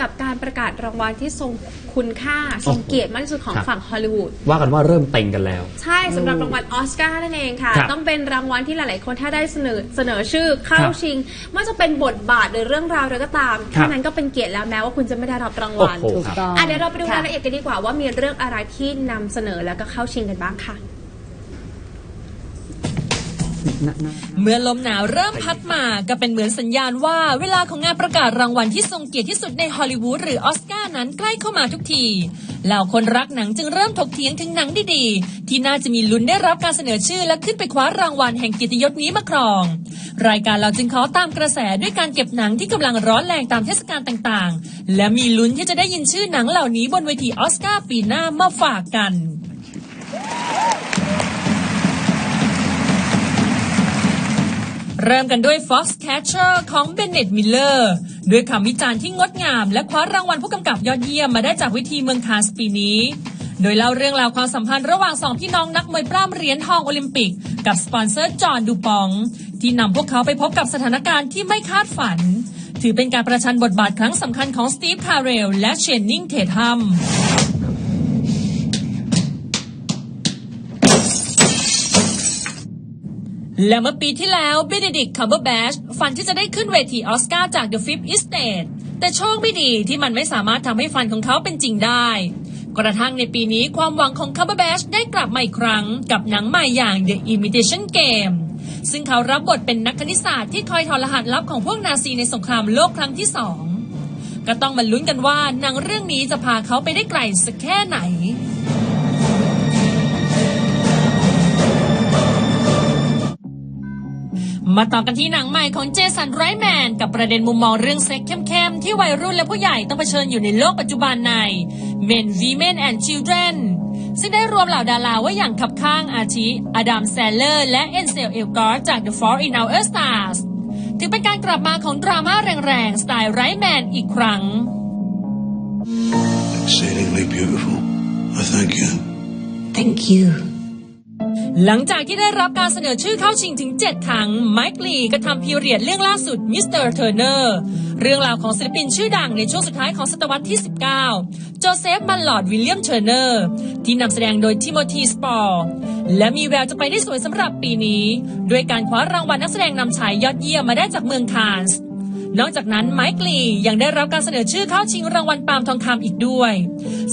กับการประกาศรางวัลที่ทรงคุณค่าทรงเกียรติมากที่สุดของครับ ฝั่งฮอลลีวูด ว่ากันว่าเริ่มเต็งกันแล้ว ใช่สำหรับรางวัลออสการ์นั่นเองค่ะ ครับต้องเป็นรางวัลที่หลาย ๆ คนถ้าได้เสนอเสนอชื่อเข้าครับชิงไม่ว่าจะเป็นบทบาทหรือเรื่องราวอะไรก็ตามครับ แค่นั้นก็เป็นเกียรติแล้วแม้ว่าคุณจะไม่ได้รับรางโอ้วัลโหถูกครับ ต้อง อะเดี๋ยวเราไปดูค่ะรายละเอียดกันดีกว่าว่ามีเรื่องอะไรที่นำเสนอแล้วก็เข้าชิงกันบ้างค่ะ เมื่อลมหนาวเริ่มพัดมาก็เป็นเหมือนสัญญาณว่าเวลาของงานประกาศรางวัลที่ทรงเกียรติที่สุดในฮอลลีวูดหรือออสการ์นั้นใกล้เข้ามาทุกทีเหล่าคนรักหนังจึงเริ่มถกเถียงถึงหนังดีๆ ที่น่าจะมีลุ้นได้รับการเสนอชื่อและขึ้นไปคว้ารางวัลแห่งเกียรติยศนี้มาครอง รายการเราจึงขอตามกระแสด้วยการเก็บหนังที่กำลังร้อนแรงตามเทศกาลต่างๆ และมีลุ้นที่จะได้ยินชื่อหนังเหล่านี้บนเวทีออสการ์ปีหน้ามาฝากกัน เริ่มกันด้วย Foxcatcher ของ Bennett Miller ด้วยคำวิจารณ์ที่งดงาม และคว้ารางวัลผู้กำกับยอดเยี่ยมมาได้จากวิธีเมืองคานสปีนี้ โดยเล่าเรื่องราวความสัมพันธ์ระหว่างสองพี่น้องนักมวยปล้ำเหรียญทองโอลิมปิก กับสปอนเซอร์จอห์นดูปอง ที่นำพวกเขาไปพบกับสถานการณ์ที่ไม่คาดฝัน ถือเป็นการประชันบทบาทครั้งสำคัญของสตีฟคาร์เรลและเชนนิงเททัม และเมื่อปีที่แล้วเบนเนดิกคัมเบอร์แบชฝันที่จะได้ขึ้นเวทีออสการ์จาก The Fifth Estate แต่โชคไม่ดีที่มันไม่สามารถทำให้ฝันของเขาเป็นจริงได้ กระทั่งในปีนี้ความหวังของคัมเบอร์แบชได้กลับมาอีกครั้งกับหนังใหม่อย่าง The Imitation Game ซึ่งเขารับบทเป็นนักคณิตศาสตร์ที่คอยถอดรหัสลับของพวกนาซีในสงครามโลกครั้งที่สองก็ต้องมาลุ้นกันว่าหนังเรื่องนี้จะพาเขาไปได้ไกลสักแค่ไหน มาต่อกันที่หนังใหม่ของเจสันไรแมนกับประเด็นมุมมองเรื่องเซ็กเข้มๆ ที่วัยรุ่นและผู้ใหญ่ต้องเผชิญอยู่ในโลกปัจจุบันใน Men Women and Children ซึ่งได้รวมเหล่าดาราไว้อย่างขับข้างอาทิอดัมแซลเลอร์และเอ็นเซลเอลกอร์จาก The Fault in Our Stars ถือเป็นการกลับมาของดราม่าแรงๆ สไตล์ไรแมนอีกครั้ง Exceedingly beautiful. I thank you. Thank you หลังจากที่ได้รับการเสนอชื่อเข้าชิงถึง 7 ครั้ง ไมค์ลีก็ทำพีเรียดเรื่องล่าสุดมิสเตอร์เทอร์เนอร์เรื่องราวของศิลปินชื่อดังในช่วงสุดท้ายของศตวรรษที่ 19 โจเซฟมันลอดวิลเลียมเทอร์เนอร์ ที่นำแสดงโดยทิโมธีสปอร์และมีแววจะไปได้สวยสำหรับปีนี้ ด้วยการคว้ารางวัลนักแสดงนำชายยอดเยี่ยมมาได้จากเมืองคานส์นอกจากนั้นไมค์ลียังได้รับการเสนอชื่อเข้าชิงรางวัลปาล์มทองคำอีกด้วย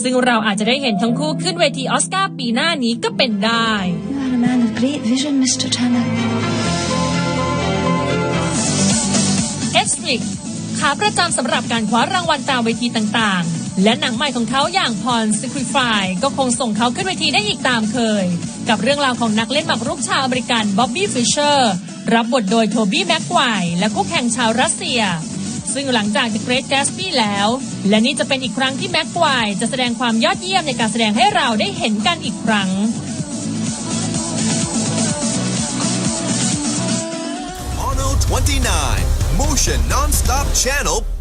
ซึ่งเราอาจจะได้เห็นทั้งคู่ขึ้นเวทีออสการ์ปีหน้านี้ก็เป็นได้ are a man of great vision, Mr. Turner. Netflix ขาประจำสำหรับการคว้ารางวัลตามเวทีต่างๆ และหนังใหม่ของเขาอย่าง Pawn Sacrifice ก็คงส่งเขาขึ้นเวทีได้อีกตามเคย กับเรื่องราวของนักเล่นหมากรุกชาวอเมริกันบ๊อบบี้ฟิชเชอร์รับบทโดยโทบี้แม็กไกว์และคู่แข่งชาวรัสเซีย ซึ่งหลังจาก The Great Gatsby แล้ว และนี่จะเป็นอีกครั้งที่แม็กไกว์จะแสดงความยอดเยี่ยมในการแสดงให้เราได้เห็นกันอีกครั้ง Mono 29, Motion Non-Stop Channel